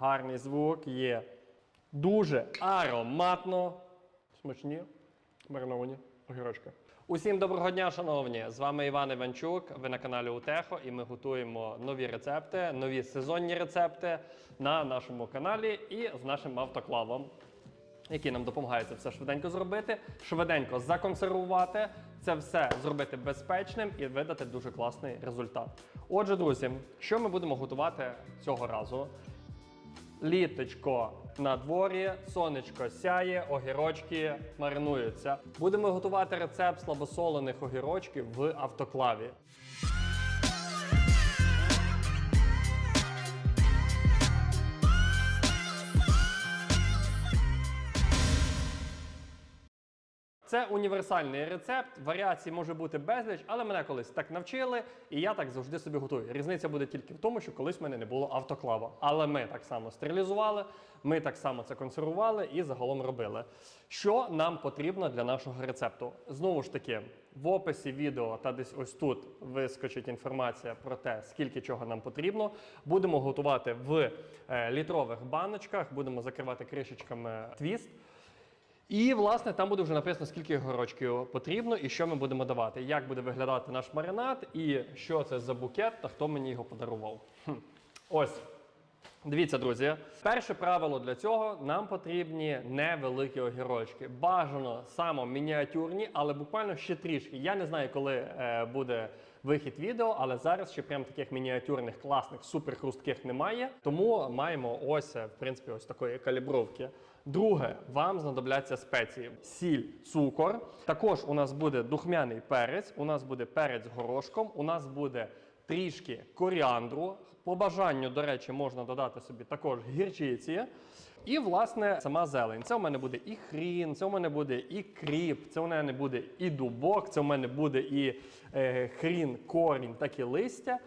гарний звук, є дуже ароматно. Смачні мариновані огірочки. Усім доброго дня, шановні! З вами Іван Іванчук. Ви на каналі Утехо, і ми готуємо нові рецепти, нові сезонні рецепти на нашому каналі і з нашим автоклавом, який нам допомагає це все швиденько зробити, швиденько законсервувати, це все зробити безпечним і видати дуже класний результат. Отже, друзі, що ми будемо готувати цього разу? Літочко на дворі, сонечко сяє, огірочки маринуються. Будемо готувати рецепт слабосолених огірочків в автоклаві. Це універсальний рецепт. Варіацій може бути безліч, але мене колись так навчили, і я так завжди собі готую. Різниця буде тільки в тому, що колись в мене не було автоклава. Але ми так само стерилізували, ми так само це консервували і загалом робили. Що нам потрібно для нашого рецепту? Знову ж таки, в описі відео та десь ось тут вискочить інформація про те, скільки чого нам потрібно. Будемо готувати в е, літрових баночках, будемо закривати кришечками твіст. І, власне, там буде вже написано, скільки горочків потрібно і що ми будемо давати, як буде виглядати наш маринад, і що це за букет та хто мені його подарував. Хм. Ось. Дивіться, друзі, перше правило для цього нам потрібні невеликі огірочки. Бажано само мініатюрні, але буквально ще трішки. Я не знаю, коли е, буде вихід відео, але зараз ще прям таких мініатюрних, класних, супер хрустких немає. Тому маємо ось, е, в принципі, ось такої калібровки. Друге, вам знадобляться спеції: сіль, цукор. Також у нас буде духмяний перець, у нас буде перець горошком, у нас буде трішки коріандру. По бажанню, до речі, можна додати собі також гірчиці. І, власне, сама зелень. Це у мене буде і хрін, це у мене буде і кріп, це у мене буде і дубок, це у мене буде і е, хрін, корінь, так і листя.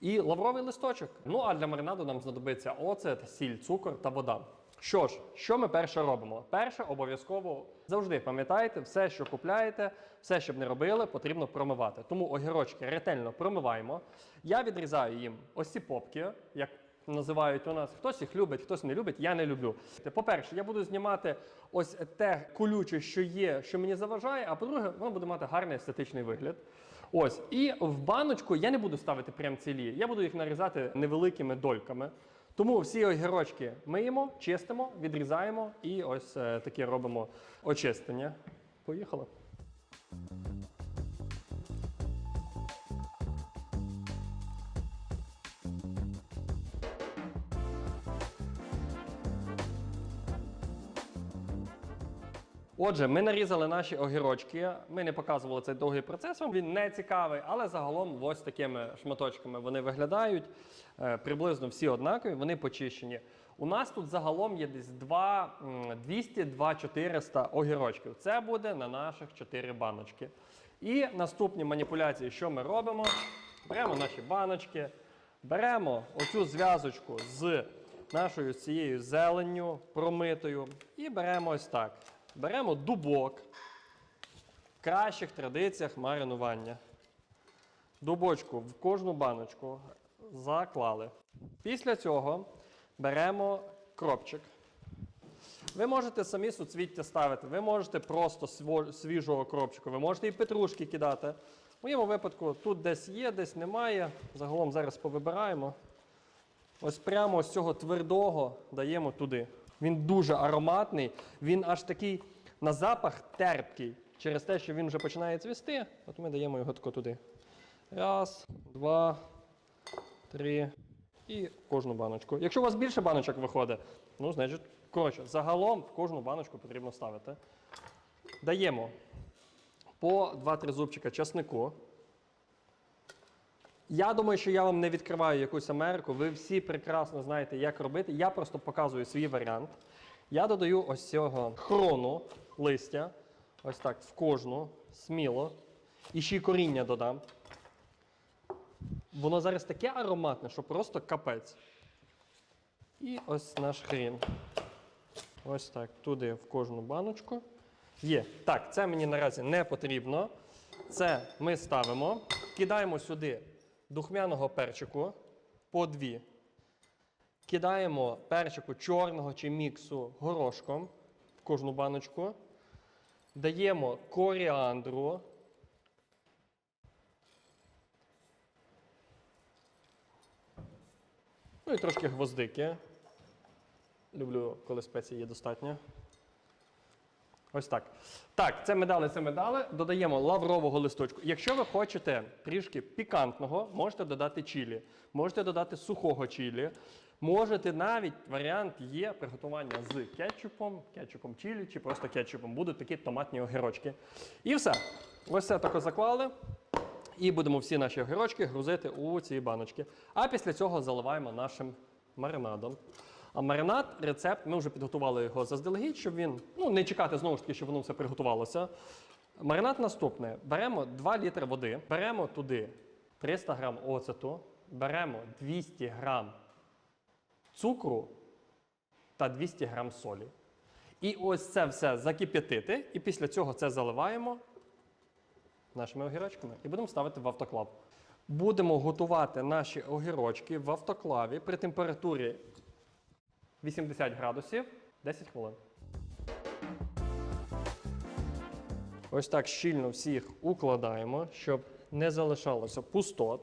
І лавровий листочок. Ну а для маринаду нам знадобиться оцет, сіль, цукор та вода. Що ж, що ми перше робимо? Перше, обов'язково завжди пам'ятайте, все, що купляєте, все, що б не робили, потрібно промивати. Тому огірочки ретельно промиваємо. Я відрізаю їм ось попки, як називають у нас. Хтось їх любить, хтось не любить. Я не люблю. По-перше, я буду знімати ось те колюче, що є, що мені заважає. А по-друге, воно буде мати гарний естетичний вигляд. Ось, і в баночку я не буду ставити прям цілі, я буду їх нарізати невеликими дольками. Тому всі огірочки миємо, чистимо, відрізаємо і ось е, таке робимо очистення. Поїхали. Отже, ми нарізали наші огірочки. Ми не показували цей довгий процес. Він не цікавий, але загалом ось такими шматочками вони виглядають. Е, Приблизно всі однакові, вони почищені. У нас тут загалом є десь 2, 200-400 огірочків. Це буде на наших 4 баночки. І наступні маніпуляції, що ми робимо? Беремо наші баночки, беремо оцю зв'язочку з нашою цією зеленню промитою і беремо ось так. Беремо дубок в кращих традиціях маринування. Дубочку в кожну баночку заклали. Після цього беремо кропчик. Ви можете самі суцвіття ставити, ви можете просто свіжого кропчику, ви можете і петрушки кидати. В моєму випадку тут десь є, десь немає. Загалом зараз повибираємо. Ось прямо з цього твердого даємо туди. Він дуже ароматний, він аж такий на запах терпкий. Через те, що він вже починає цвісти, от ми даємо його тако туди. Раз, два, три. І кожну баночку. Якщо у вас більше баночок виходить, ну, значить, коротше, загалом в кожну баночку потрібно ставити. Даємо по 2-3 зубчика часнику. Я думаю, що я вам не відкриваю якусь Америку. Ви всі прекрасно знаєте, як робити. Я просто показую свій варіант. Я додаю ось цього хрону листя. Ось так в кожну, сміло. І ще й коріння додам. Воно зараз таке ароматне, що просто капець. І ось наш хрін. Ось так, туди в кожну баночку. Є. Так, це мені наразі не потрібно. Це ми ставимо, кидаємо сюди духмяного перчику по дві. кидаємо перчику чорного чи міксу горошком в кожну баночку. Даємо коріандру. Ну і трошки гвоздики. Люблю, коли спеції є достатньо. Ось так. Так, це медали, це медали. Додаємо лаврового листочку. Якщо ви хочете трішки пікантного, можете додати чілі, можете додати сухого чілі. Можете навіть варіант є приготування з кетчупом, кетчупом чілі чи просто кетчупом. Будуть такі томатні огірочки. І все. Ось це тако заклали. І будемо всі наші огірочки грузити у ці баночки. А після цього заливаємо нашим маринадом. А маринад, рецепт, ми вже підготували його заздалегідь, щоб він ну, не чекати знову ж таки, щоб воно все приготувалося. Маринад наступне: беремо 2 літри води, беремо туди 300 грам оцету, беремо 200 грам цукру та 200 грам солі. І ось це все закип'ятити, і після цього це заливаємо нашими огірочками і будемо ставити в автоклав. Будемо готувати наші огірочки в автоклаві при температурі 80 градусів 10 хвилин. Ось так щільно всіх укладаємо, щоб не залишалося пустот.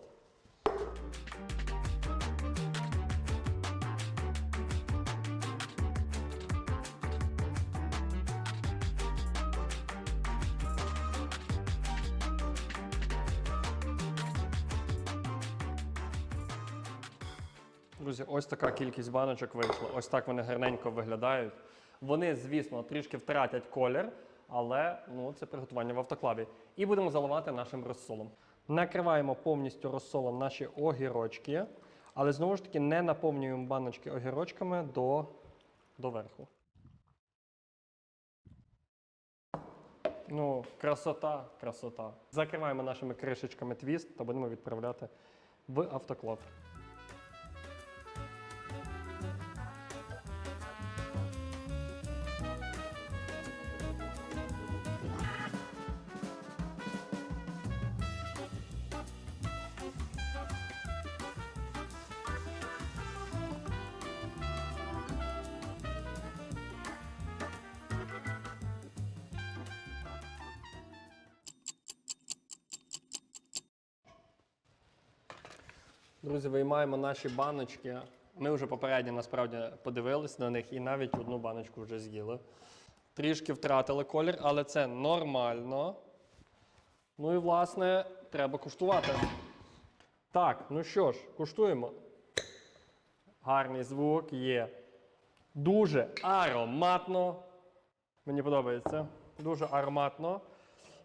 Друзі, ось така кількість баночок вийшла. Ось так вони гарненько виглядають. Вони, звісно, трішки втратять колір, але ну, це приготування в автоклаві. І будемо заливати нашим розсолом. Накриваємо повністю розсолом наші огірочки, але знову ж таки не наповнюємо баночки огірочками до, до верху. Ну, красота, красота. Закриваємо нашими кришечками твіст та будемо відправляти в автоклав. Друзі, виймаємо наші баночки. Ми вже попередньо насправді подивились на них і навіть одну баночку вже з'їли. Трішки втратили колір, але це нормально. Ну і власне треба куштувати. Так, ну що ж, куштуємо. Гарний звук є. Дуже ароматно. Мені подобається. Дуже ароматно.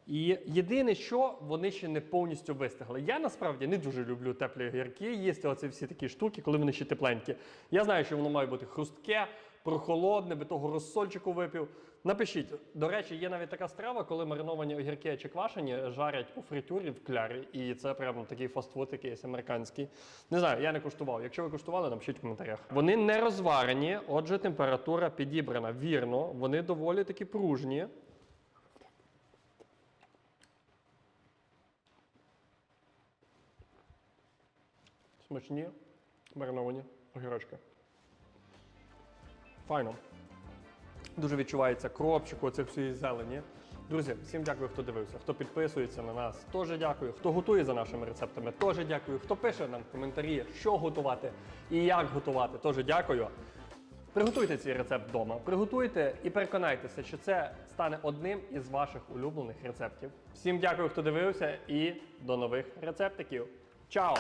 І єдине, що вони ще не повністю вистигли. Я насправді не дуже люблю теплі огірки, їсти оці всі такі штуки, коли вони ще тепленькі. Я знаю, що воно має бути хрустке, прохолодне, би того розсольчику випив. Напишіть, до речі, є навіть така страва, коли мариновані огірки чи квашені жарять у фритюрі в клярі. І це прямо такий фастфуд якийсь американський. Не знаю, я не куштував. Якщо ви куштували, напишіть в коментарях. Вони не розварені, отже, температура підібрана вірно. Вони доволі такі пружні. Смачні мариновані огірочки. Файно. Дуже відчувається кропчик оцих всієї зелені. Друзі, всім дякую, хто дивився, хто підписується на нас. Теж дякую, хто готує за нашими рецептами. Теж дякую, хто пише нам в коментарі, що готувати і як готувати. Теж дякую. Приготуйте цей рецепт вдома. Приготуйте і переконайтеся, що це стане одним із ваших улюблених рецептів. Всім дякую, хто дивився, і до нових рецептиків. Чао!